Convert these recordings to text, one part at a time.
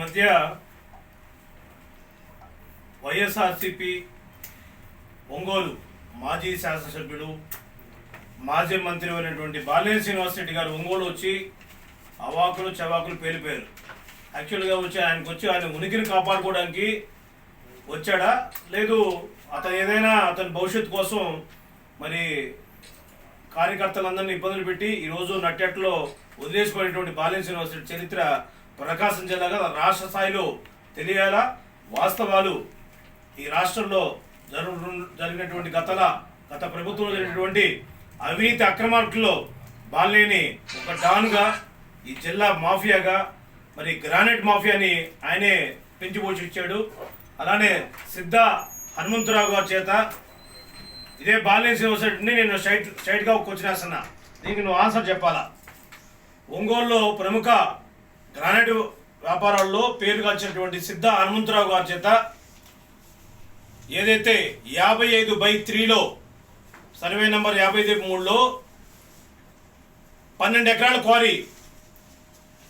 మధ్య వైఎస్ఆర్సిపి ఒంగోలు మాజీ శాసనసభ్యుడు మాజీ మంత్రి అయినటువంటి బాలినేని శ్రీనివాసరెడ్డి గారు ఒంగోలు వచ్చి అవాకులు చవాకులు పేలిపోయారు యాక్చువల్గా వచ్చి ఆయనకు వచ్చి ఆయన ఉనికిని కాపాడుకోవడానికి వచ్చాడా? లేదు. అతను ఏదైనా అతని భవిష్యత్తు కోసం మరి కార్యకర్తలందరినీ ఇబ్బందులు పెట్టి ఈరోజు నట్టెట్లో వదిలేసుకునేటువంటి బాలిన శ్రీనివాసరెడ్డి చరిత్ర ప్రకాశం జిల్లాగా రాష్ట్ర స్థాయిలో తెలియాలా వాస్తవాలు ఈ రాష్ట్రంలో జరుగు జరిగినటువంటి గతల గత ప్రభుత్వంలో జరిగినటువంటి అవినీతి అక్రమార్కుల్లో బాలేని ఒక డాన్గా ఈ జిల్లా మాఫియాగా మరి గ్రానైట్ మాఫియాని ఆయనే పెంచి పోషించాడు. అలానే సిద్ధ హనుమంతరావు గారి చేత ఇదే బాలినేని శ్రీనివాసరెడ్డిని నేను స్ట్రైట్ స్ట్రైట్గా ఒక క్వశ్చన్ వేస్తున్నా. దీనికి నువ్వు ఆన్సర్ చెప్పాలా? ఒంగోలులో ప్రముఖ గ్రానైట్ వ్యాపారాల్లో పేరుగాంచినటువంటి సిద్ధ హనుమంతరావు గారి చేత ఏదైతే యాభై ఐదు బై త్రీలో సర్వే నెంబర్ యాభై ఐదు మూడులో పన్నెండు ఎకరాల క్వారీ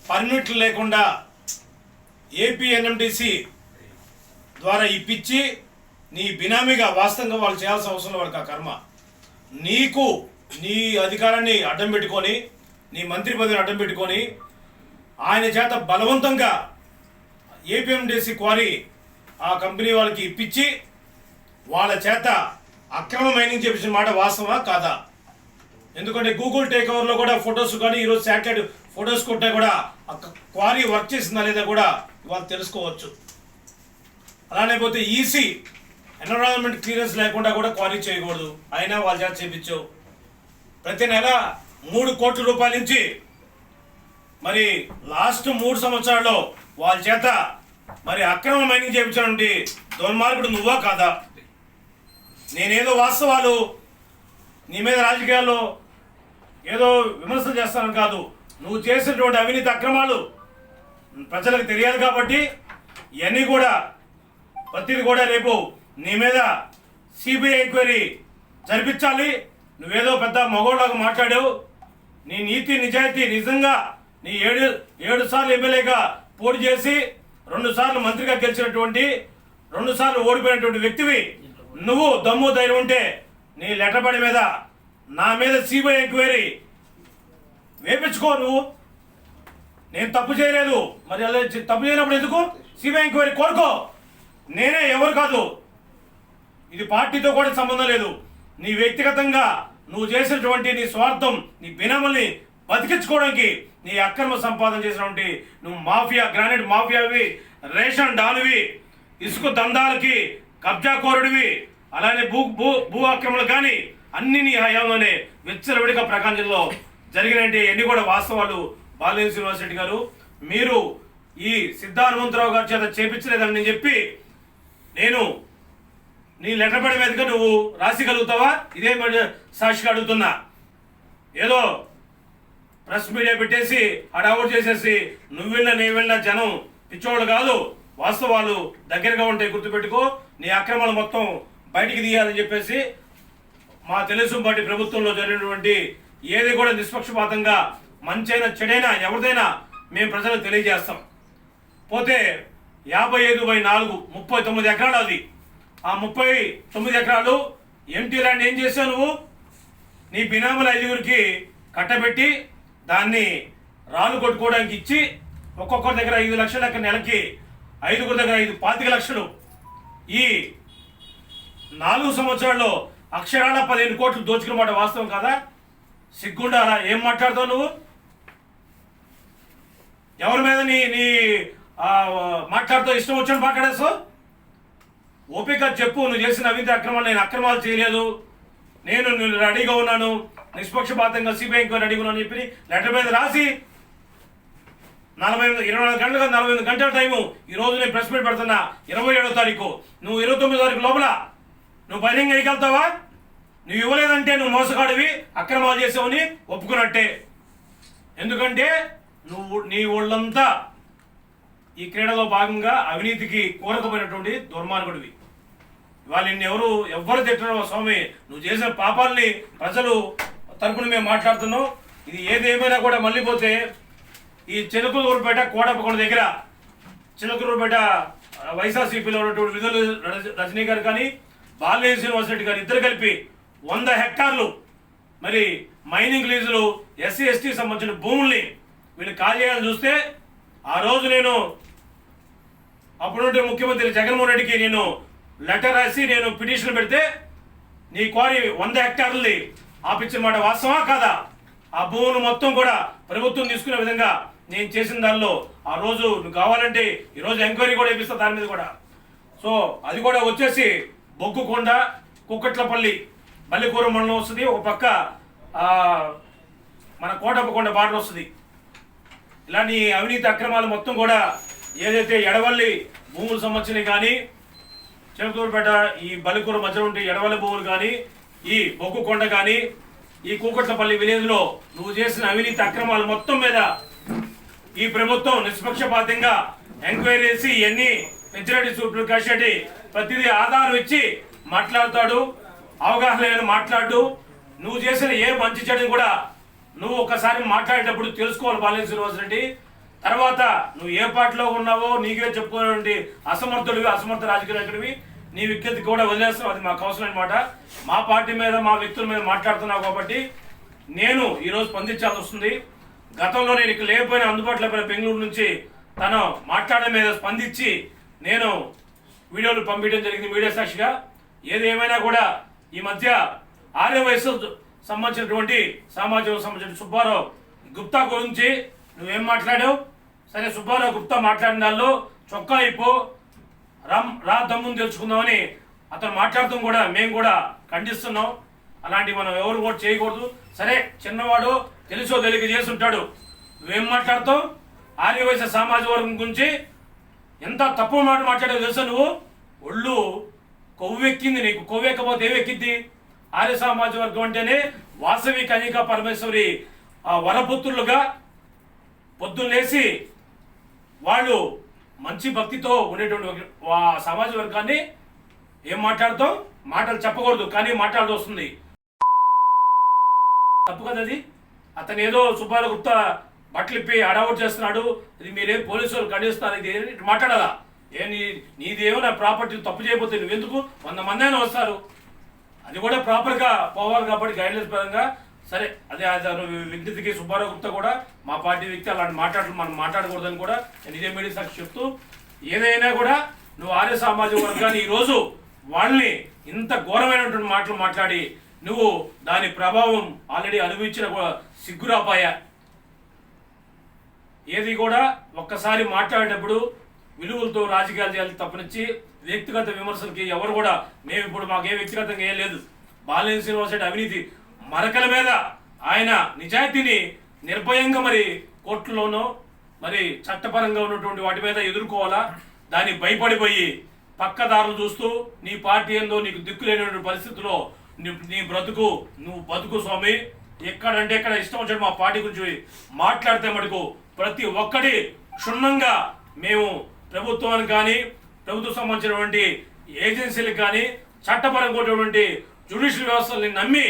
పర్మిట్లు లేకుండా ఏపీఎన్ఎండిసి ద్వారా ఇప్పించి నీ బినామీగా వాస్తవంగా వాళ్ళు చేయాల్సిన అవసరం లేదు వాళ్ళకి ఆ కర్మ. నీకు నీ అధికారాన్ని అడ్డం పెట్టుకొని నీ మంత్రి పదవిని అడ్డం పెట్టుకొని ఆయన చేత బలవంతంగా ఏపీఎండిసి క్వారీ ఆ కంపెనీ వాళ్ళకి ఇప్పించి వాళ్ళ చేత అక్రమ మైనింగ్ చేపించిన మాట వాస్తవా కాదా? ఎందుకంటే గూగుల్ టేక్ ఓవర్లో కూడా ఫొటోస్ కానీ ఈరోజు శాటిలైట్ ఫొటోస్ కొట్టా కూడా ఆ క్వారీ వర్క్ చేసిందా లేదా కూడా ఇవాళ తెలుసుకోవచ్చు. అలానే పోతే ఈసీ ఎన్విరాన్మెంట్ క్లియరెన్స్ లేకుండా కూడా క్వారీ చేయకూడదు. అయినా వాళ్ళ చేత చేపించావు. ప్రతి నెల మూడు కోట్ల రూపాయల నుంచి మరి లాస్ట్ మూడు సంవత్సరాల్లో వాళ్ళ చేత మరి అక్రమ మైనింగ్ చేయించినటువంటి దుర్మార్గుడు నువ్వా కాదా? నేనేదో వాస్తవాలు నీ మీద రాజకీయాల్లో ఏదో విమర్శలు చేస్తాను కాదు. నువ్వు చేసినటువంటి అవినీతి అక్రమాలు ప్రజలకు తెలియాలి కాబట్టి ఇవన్నీ కూడా ప్రతిది కూడా రేపు నీ మీద సిబిఐ ఎంక్వైరీ జరిపించాలి. నువ్వేదో పెద్ద మగోళ్ళకు మాట్లాడావు. నీ నీతి నిజాయితీ నిజంగా నీ ఏడు ఏడు సార్లు ఎమ్మెల్యేగా పోటీ చేసి రెండు సార్లు మంత్రిగా గెలిచినటువంటి రెండు సార్లు ఓడిపోయినటువంటి వ్యక్తివి నువ్వు దమ్ము ధైర్యం ఉంటే నీ లెటర్బడి మీద నా మీద సిబిఐ ఎంక్వైరీ వేపించుకో నువ్వు. నేను తప్పు చేయలేదు. మరి అలా తప్పు చేయనప్పుడు ఎందుకు? సిబిఐ ఎంక్వైరీ కోరుకో. నేనే ఎవరు కాదు. ఇది పార్టీతో కూడా సంబంధం లేదు. నీ వ్యక్తిగతంగా నువ్వు చేసినటువంటి నీ స్వార్థం నీ బినామల్ని బతికించుకోవడానికి నీ అక్రమ సంపాదన చేసినటువంటి నువ్వు మాఫియా గ్రానైట్ మాఫియావి రేషన్ డాలువి ఇసుక దందాలకి కబ్జా కోరుడివి అలానే భూ భూ భూ ఆక్రమణలు కానీ అన్ని నీ హయాంలోనే విచ్చలవిడిగా ప్రకాశం జిల్లాలో ఎన్ని కూడా వాస్తవాలు బాలేని శ్రీనివాసరెడ్డి గారు. మీరు ఈ సిద్ధార్థవంతరావు గారి చేత చేపించలేదని నేను చెప్పి నేను నీ లెటర్ పడి మీదగా నువ్వు రాసిగలుగుతావా? ఇదే సాక్షిగా అడుగుతున్నా. ఏదో ప్రెస్ మీడియా పెట్టేసి హడావుడ్ చేసేసి నువ్వు వెళ్ళినా నేను జనం పిచ్చోళ్ళు కాదు వాస్తవాలు దగ్గరగా ఉంటాయి గుర్తుపెట్టుకో నీ అక్రమాలు మొత్తం బయటికి తీయాలని చెప్పేసి మా తెలుగుదేశం పార్టీ ప్రభుత్వంలో జరిగినటువంటి ఏది కూడా నిష్పక్షపాతంగా మంచైనా చెడైనా ఎవరిదైనా మేము ప్రజలకు తెలియజేస్తాం. పోతే యాభై ఐదు బై నాలుగు ముప్పై తొమ్మిది ఎకరాలు అది. ఆ ముప్పై తొమ్మిది ఎకరాలు ఎంటీ ల్యాండ్ ఏం చేసావు నువ్వు? నీ బినాముల ఐదుగురికి కట్టబెట్టి దాన్ని రాళ్ళు కొట్టుకోవడానికి ఇచ్చి ఒక్కొక్కరి దగ్గర ఐదు లక్షల నెలకి ఐదుగురి దగ్గర ఐదు పాతిక లక్షలు. ఈ నాలుగు సంవత్సరాల్లో అక్షరాల పదిహేను కోట్లు దోచుకున్నమాట వాస్తవం కదా? సిగ్గుండాలా? ఏం మాట్లాడతావు నువ్వు? ఎవరి మీద నీ నీ మాట్లాడుతూ ఇష్టం వచ్చాను మాట్లాడేసు ఓపిక చెప్పు నువ్వు చేసిన అవినీతి అక్రమాలు నేను అక్రమాలు చేయలేదు. నేను నేను రెడీగా ఉన్నాను. నిష్పక్షపాతంగా సిబిఐ ఎంక్వైరీ రెడీగా ఉన్నాను చెప్పి లెటర్ మీద రాసి నలభై ఎనిమిది ఇరవై నాలుగు గంటలుగా నలభై ఎనిమిది గంటల టైము ఈ రోజు నేను ప్రెస్ మీట్ పెడుతున్నా. ఇరవై ఏడో తారీఖు. నువ్వు ఇరవై తొమ్మిదో తారీఖు లోపల నువ్వు బహిరంగ వేయగలుగుతావా నువ్వు ఇవ్వలేదంటే నువ్వు మోసగాడివి అక్రమాలు చేసావని ఒప్పుకున్నట్టే. ఎందుకంటే నువ్వు నీ ఒళ్ళంతా ఈ క్రీడలో భాగంగా అవినీతికి కోరకపోయినటువంటి దుర్మార్గుడివి. ఇవాళ నిన్ను ఎవరు ఎవ్వరు తిట్టడం స్వామి నువ్వు చేసిన పాపాలని ప్రజలు తరపున మేము మాట్లాడుతున్నాం. ఇది ఏదేమైనా కూడా మళ్ళీ పోతే ఈ చిలకలూరుపేట కోడపకొండ దగ్గర చిలకలూరుపేట వైఎస్ఆర్సీపీలో ఉన్నటువంటి విధులు రజనీ గారు కానీ బాలయ్య శ్రీనివాస్ రెడ్డి గారు ఇద్దరు కలిపి వంద హెక్టార్లు మరి మైనింగ్ లీజులు ఎస్సీ ఎస్టీ సంబంధించిన భూముల్ని వీళ్ళు కాజేయాలని చూస్తే ఆ రోజు నేను అప్పుడుంటే ముఖ్యమంత్రి జగన్మోహన్ రెడ్డికి నేను లెటర్ రాసి నేను పిటిషన్ పెడితే నీ క్వారీ వంద హెక్టార్లది ఆపించిన మాట వాస్తవా కాదా? ఆ భూములు మొత్తం కూడా ప్రభుత్వం తీసుకునే విధంగా నేను చేసిన దానిలో ఆ రోజు నువ్వు కావాలంటే ఈ రోజు ఎంక్వైరీ కూడా వేపిస్తా దాని మీద కూడా. సో అది కూడా వచ్చేసి బొగ్గుకొండ కుక్కట్లపల్లి మల్లికూర మండలం వస్తుంది. ఒక పక్క మన కోటప్పకొండ బార్డర్ వస్తుంది. ఇలాంటి అవినీతి అక్రమాలు మొత్తం కూడా ఏదైతే ఎడవల్లి భూములు సంబంధించినవి కానీ చెరుకూరుపేట ఈ బలికూర మధ్యలో ఉండే ఎడవల్లి భూములు కానీ ఈ బొగ్గు కొండ కానీ ఈ కూకట్లపల్లి విలేజ్లో నువ్వు చేసిన అవినీతి అక్రమాలు మొత్తం మీద ఈ ప్రభుత్వం నిష్పక్షపాతంగా ఎంక్వైరీ చేసి ఇవన్నీ పెంచిరెడ్డి సూర్యప్రకాష్ రెడ్డి ప్రతిదీ ఆధారం ఇచ్చి మాట్లాడతాడు అవగాహన లేని మాట్లాడు. నువ్వు చేసిన ఏ మంచి చెడుని కూడా నువ్వు ఒకసారి మాట్లాడేటప్పుడు తెలుసుకోవాలి బాలయ్య శ్రీనివాస్ రెడ్డి తర్వాత నువ్వు ఏ పార్టీలో ఉన్నావో నీకే చెప్పుకోవాలంటే అసమర్థుడివి అసమర్థ రాజకీయ నాయకుడివి. నీ విజ్ఞతకి కూడా వదిలేస్తావు అది మాకు అవసరం అనమాట మా పార్టీ మీద మా వ్యక్తుల మీద మాట్లాడుతున్నావు కాబట్టి నేను ఈరోజు స్పందించాల్సి వస్తుంది. గతంలో నేను ఇక్కడ లేకపోయినా అందుబాటులో పోయిన బెంగళూరు నుంచి తను మాట్లాడడం మీద స్పందించి నేను వీడియోలు పంపించడం జరిగింది మీడియా సాక్షిగా. ఏది ఏమైనా కూడా ఈ మధ్య ఆర్య వయసు సంబంధించినటువంటి సామాజిక సంబంధించిన సుబ్బారావు గుప్తా గురించి నువ్వేం మాట్లాడావు? సరే సుబ్బారావు గుప్తా మాట్లాడిన దానిలో చొక్కా అయిపో రామ్ రా దమ్ముని తెలుసుకుందామని అతను మాట్లాడటం కూడా మేము కూడా ఖండిస్తున్నాం. అలాంటి మనం ఎవరు కూడా చేయకూడదు. సరే చిన్నవాడు తెలుసో తెలియక చేస్తుంటాడు. నువ్వేం మాట్లాడతావు? ఆర్యవైశ్య సామాజిక వర్గం గురించి ఎంత తప్పు మాట మాట్లాడావు తెలుసా నువ్వు? ఒళ్ళు కొవ్వెక్కింది నీకు. కొవ్వెక్కపోతే ఏమెక్కింది ఆర్య సామాజిక వర్గం అంటేనే వాసవి కనిక పరమేశ్వరి వరపుత్రులుగా పొద్దున్నేసి వాళ్ళు మంచి భక్తితో ఉండేటువంటి ఆ సమాజ వర్గాన్ని ఏం మాట్లాడతాం? మాటలు చెప్పకూడదు కానీ మాట్లాడుతూ వస్తుంది. తప్పు కదా అది? అతను ఏదో సుబ్బాల గుప్తా బట్టలు ఇప్పి అడౌట్ చేస్తున్నాడు. ఇది మీరేం పోలీసు వాళ్ళు ఖండిస్తున్నారు? ఇది ఇటు మాట్లాడాలా? ఏ నీ నీది ప్రాపర్టీ తప్పు చేయబోతే నువ్వెందుకు వంద మంది అయినా వస్తారు. అది కూడా ప్రాపర్గా పోవాలి కాబట్టి గైడ్లైన్స్ పరంగా సరే అదే అతను విజ్ఞతకి సుబ్బారావు గుప్తా కూడా మా పార్టీ వ్యక్తి అలాంటి మాట్లాడలు మనం మాట్లాడకూడదని కూడా నేను ఇదే మీడియా సాక్షి చెప్తూ ఏదైనా కూడా నువ్వు ఆర్య సామాజిక వర్గాన్ని ఈరోజు వాళ్ళని ఇంత ఘోరమైనటువంటి మాటలు మాట్లాడి నువ్వు దాని ప్రభావం ఆల్రెడీ అనుభవించిన సిగ్గురాపాయ? ఏది కూడా ఒక్కసారి మాట్లాడేటప్పుడు విలువలతో రాజకీయాలు చేయాలి తప్పనిచ్చి వ్యక్తిగత విమర్శలకి ఎవరు కూడా మేము ఇప్పుడు మాకే వ్యక్తిగతంగా ఏం లేదు. బాలినేని శ్రీనివాస్ అవినీతి మరకల మీద ఆయన నిజాయితీని నిర్భయంగా మరి కోర్టులోనో మరి చట్టపరంగా ఉన్నటువంటి వాటి మీద ఎదుర్కోవాలా? దాన్ని భయపడిపోయి పక్కదారులు చూస్తూ నీ పార్టీ ఏందో నీకు దిక్కు లేనటువంటి పరిస్థితిలో నీ బ్రతుకు నువ్వు బతుకు స్వామి. ఎక్కడంటే ఎక్కడ ఇష్టం వచ్చాడు మా పార్టీ గురించి మాట్లాడితే మటుకు ప్రతి ఒక్కటి క్షుణ్ణంగా మేము ప్రభుత్వానికి కానీ ప్రభుత్వం సంబంధించినటువంటి ఏజెన్సీలకు కానీ చట్టపరంగా ఉన్నటువంటి జ్యుడిషియల్ వ్యవస్థల్ని నమ్మి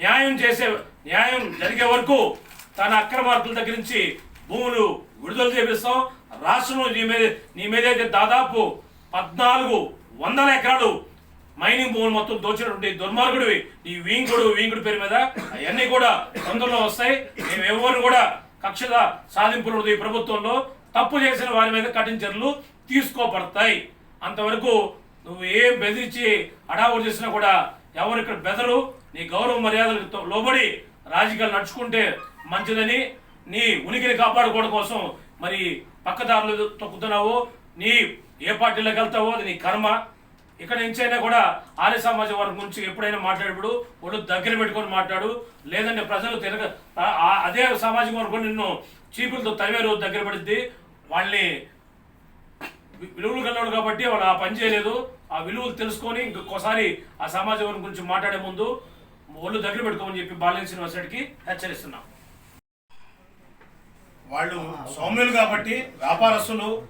న్యాయం చేసే న్యాయం జరిగే వరకు తన అక్రమార్కుల దగ్గర నుంచి భూములు విడుదల చేపిస్తాం. రాష్ట్రంలో నీ మీద నీ మీద అయితే దాదాపు పద్నాలుగు వందల ఎకరాలు మైనింగ్ భూములు మొత్తం దోచినటువంటి దుర్మార్గుడివి. ఈ వీంగుడు వీంగుడు పేరు మీద అవన్నీ కూడా తొందరలో వస్తాయి. మేము ఎవరు కూడా కక్షల సాధింపులు ఈ ప్రభుత్వంలో. తప్పు చేసిన వారి మీద కఠిన చర్యలు తీసుకోబడతాయి. అంతవరకు నువ్వు ఏం బెదిరించి అడావుడు చేసినా కూడా ఎవరు ఇక్కడ బెదరు? నీ గౌరవ మర్యాదలకు లోబడి రాజకీయాలు నడుచుకుంటే మంచిదని నీ ఉనికిని కాపాడుకోవడం కోసం మరి పక్కదారులు తొక్కుతున్నావు నీ ఏ పార్టీలోకి వెళ్తావో అది నీ కర్మ. ఇక్కడ నుంచైనా కూడా ఆర్య సమాజం వర్గం గురించి ఎప్పుడైనా మాట్లాడేప్పుడు ఒళ్ళు దగ్గర పెట్టుకొని మాట్లాడు. లేదంటే ప్రజలు తిరగ ఆ- అదే సామాజిక వర్గం నిన్ను చీపులతో తవేరు రోజు దగ్గర పడుద్ది. వాళ్ళని విలువలు కలవాడు కాబట్టి వాళ్ళు ఆ పని చేయలేదు. ఆ విలువలు తెలుసుకొని ఇంకొకసారి ఆ సమాజం వారి గురించి మాట్లాడే ముందు ఒళ్ళు దగ్గర పెట్టుకోమని చెప్పి బాలయ్య శ్రీనివాస్ హెచ్చరిస్తున్నాం. వాళ్ళు సౌమ్యులు కాబట్టి వ్యాపారస్తులు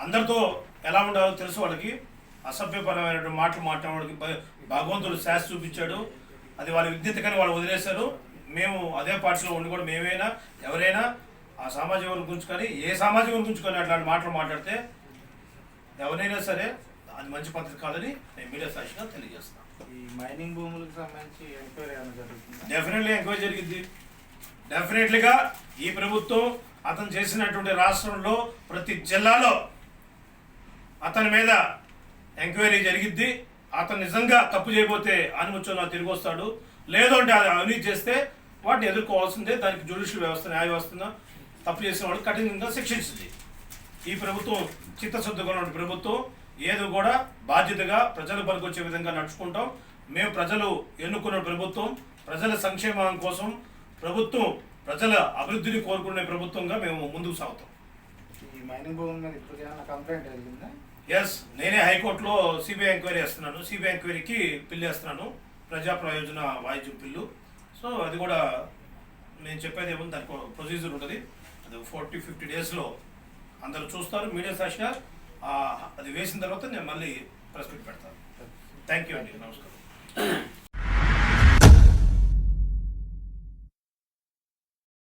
అందరితో ఎలా ఉండాలో తెలుసు వాళ్ళకి. అసభ్యపరమైనటువంటి మాటలు మాట్లాడడానికి భ- భగవంతుడు శాస్త్ర చూపించాడు. అది వాళ్ళ విజ్ఞత కానీ వాళ్ళు వదిలేశారు. మేము అదే పార్టీలో ఉండి కూడా మేమైనా ఎవరైనా ఆ సామాజిక వర్గం గురించి కానీ ఏ సామాజిక వర్గం గురించి కానీ అట్లాంటి మాటలు మాట్లాడితే ఎవరైనా సరే అది మంచి పద్ధతి కాదని నేను మీడియా సాక్షిగా తెలియజేస్తాను. ఈ మైనింగ్ భూములకు సంబంధించి ఎంక్వైరీ ఏమైనా జరుగుతుంది? డెఫినెట్లీ ఎంక్వైరీ జరిగింది. డెఫినెట్లీగా ఈ ప్రభుత్వం అతను చేసినటువంటి రాష్ట్రంలో ప్రతి జిల్లాలో అతని మీద ఎంక్వైరీ జరిగిద్ది అతను నిజంగా తప్పు చేయబోతే అనుమతిలో తిరిగి వస్తాడు. లేదు అంటే అది అవినీతి చేస్తే వాటిని ఎదుర్కోవాల్సిందే. దానికి జ్యుడిషియల్ వ్యవస్థ న్యాయ వ్యవస్థను తప్పు చేసిన వాళ్ళు కఠినంగా శిక్షించింది. ఈ ప్రభుత్వం చిత్తశుద్ధిగా ఉన్నటువంటి ప్రభుత్వం. ఏదో కూడా బాధ్యతగా ప్రజల పనికొచ్చే విధంగా నడుచుకుంటాం. మేము ప్రజలు ఎన్నుకున్న ప్రభుత్వం ప్రజల సంక్షేమం కోసం ప్రభుత్వం ప్రజల అభివృద్ధిని కోరుకునే ప్రభుత్వంగా మేము ముందుకు సాగుతాం. ఎస్ నేనే హైకోర్టులో సిబిఐ ఎంక్వైరీ చేస్తున్నాను. సిబిఐ ఎంక్వైరీకి పిల్లు వేస్తున్నాను ప్రజా ప్రయోజన వాయిద్యం పిల్లు. సో అది కూడా నేను చెప్పేది ఏముంది? దానికి ప్రొసీజర్ ఉంటుంది. అది ఫార్టీ ఫిఫ్టీ డేస్లో అందరూ చూస్తారు. మీడియా సాక్షిగా అది వేసిన తర్వాత నేను మళ్ళీ ప్రెస్ మీట్ పెడతాను. థ్యాంక్ యూ అండి. నమస్కారం.